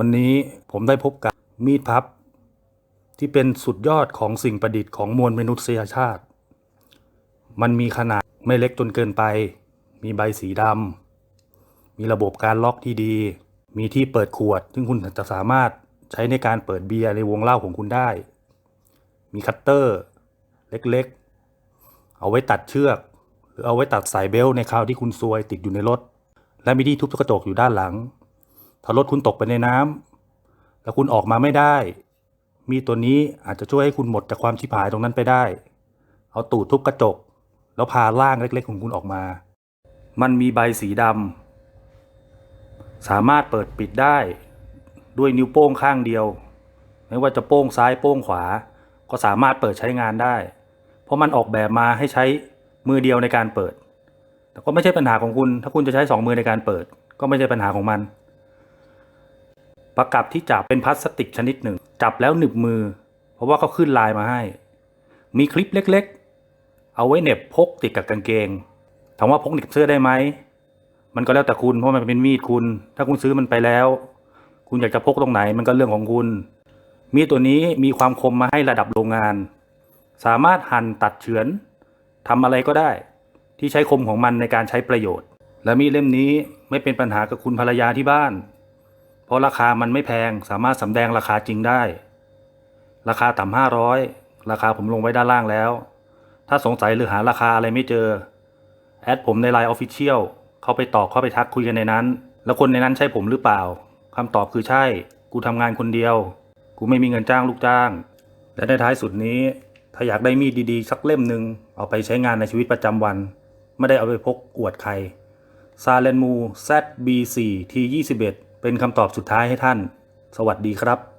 วันนี้ผมได้พบกับมีดพับ ที่เป็นสุดยอดของสิ่งประดิษฐ์ของมวลมนุษยชาติ มันมีขนาดไม่เล็กจนเกินไป มีใบสีดำ มีระบบการล็อกที่ดี มีที่เปิดขวด ซึ่งคุณจะสามารถใช้ในการเปิดเบียร์ในวงเล่าของคุณได้ มีคัตเตอร์ เล็กๆ เอาไว้ตัดเชือก หรือเอาไว้ตัดสายเบลในคราวที่คุณซวยติดอยู่ในรถ และมีที่ทุบกระจกอยู่ด้านหลัง ถ้ารถคุณตกไปในน้ำแล้วคุณออกมาไม่ได้ มีตัวนี้อาจจะช่วยให้คุณหมดจากความชิบหายตรงนั้นไปได้ เอาตูดทุบกระจก แล้วพาร่างเล็กๆของคุณออกมา มันมีใบสีดำสามารถเปิดปิดได้ ด้วยนิ้วโป้งข้างเดียว ไม่ว่าจะโป้งซ้ายโป้งขวา ก็สามารถเปิดใช้งานได้ เพราะมันออกแบบมาให้ใช้มือเดียวในการเปิด แต่ก็ไม่ใช่ปัญหาของคุณ ถ้าคุณจะใช้สองมือในการเปิด ก็ไม่ใช่ปัญหาของมัน ประกับที่จับเป็นพลาสติกชนิดหนึ่ง จับแล้วหนึบมือ เพราะว่าเขาขึ้นลายมาให้ มีคลิปเล็กๆ เอาไว้เหน็บพกติดกับกางเกงถามว่าพกเหน็บเสื้อได้ไหมมันก็แล้วแต่คุณเพราะมันเป็นมีดคุณ ถ้าคุณซื้อมันไปแล้ว คุณอยากจะพกตรงไหนมันก็เรื่องของคุณ มีดตัวนี้มีความคมมาให้ระดับโรงงาน สามารถหั่นตัดเฉือนทำอะไรก็ได้ ที่ใช้คมของมันในการใช้ประโยชน์ และมีดเล่มนี้ไม่เป็นปัญหากับคุณภรรยาที่บ้าน เพราะราคามันไม่แพงสามารถสำแดงราคาจริงได้ ราคาต่ำห้าร้อยราคาผมลงไว้ด้านล่างแล้ว ถ้าสงสัยหรือหาราคาอะไรไม่เจอ แอดผมในไลน์ออฟฟิเชียลเข้าไปตอบเข้าไปทักคุยกันในนั้น แล้วคนในนั้นใช่ผมหรือเปล่าคำตอบคือใช่ กูทำงานคนเดียว กูไม่มีเงินจ้างลูกจ้าง และในท้ายสุดนี้ ถ้าอยากได้มีดดีๆ สักเล่มหนึ่งเอาไปใช้งานในชีวิตประจำวัน ไม่ได้เอาไปพกอวดใครซาเลนมู ZB4 T21 เป็นคำตอบสุดท้ายให้ท่าน สวัสดีครับ